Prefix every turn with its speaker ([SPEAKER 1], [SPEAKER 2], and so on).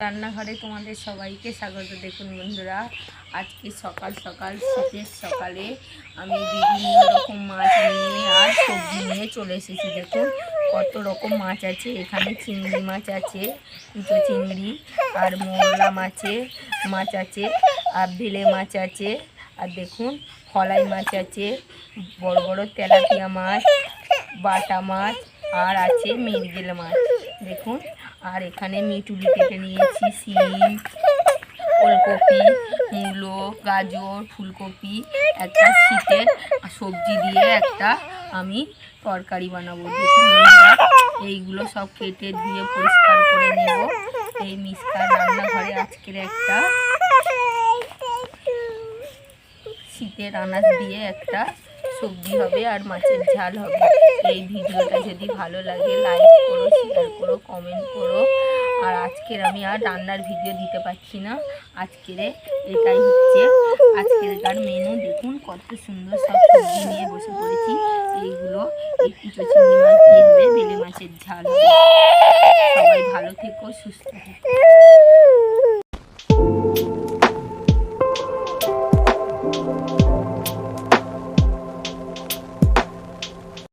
[SPEAKER 1] রান্নাঘরে তোমাদের সবাইকে স্বাগত। দেখুন বন্ধুরা, আজকে সকাল সকাল, শীতের সকালে আমি বিভিন্ন রকম মাছ নিয়ে আর সবজি নিয়ে চলে এসেছি। দেখুন কত রকম মাছ আছে। এখানে চিংড়ি মাছ আছে কুচো চিংড়ি আর মোরলা মাছে মাছ আছে, আর বেলে মাছ আছে, আর দেখুন ফলাই মাছ আছে, বড় বড় তেলাপিয়া মাছ, বাটা মাছ, আর আছে মৃগেল মাছ। দেখুন, আর এখানে মিটুলি কেটে নিয়েছি, সিম, ওলকপি মূলো গাজর, ফুলকপি, একটা শীতের সবজি দিয়ে একটা আমি তরকারি বানাবো। দেখুন এইগুলো সব কেটে ধুয়ে পরিষ্কার করে নেব। এই মিসকার রান্নাঘরে আজকের একটা শীতের আনাজ দিয়ে একটা সবজি হবে আর মাছের ঝাল হবে। এই ভিডিওটা যদি ভালো লাগে লাইক করো শেয়ার করো কমেন্ট করো। আর আজকের আমি আর রান্নার ভিডিও দিতে পারছি না। আজকের এটাই হচ্ছে। আজকের তার মেনু দেখুন কত সুন্দর সব সবজি নিয়ে বসে পড়েছি। এইগুলো মাছ দিয়ে বেলে মাছের ঝাল হবে। সবাই ভালো থেকো, সুস্থ থেকো।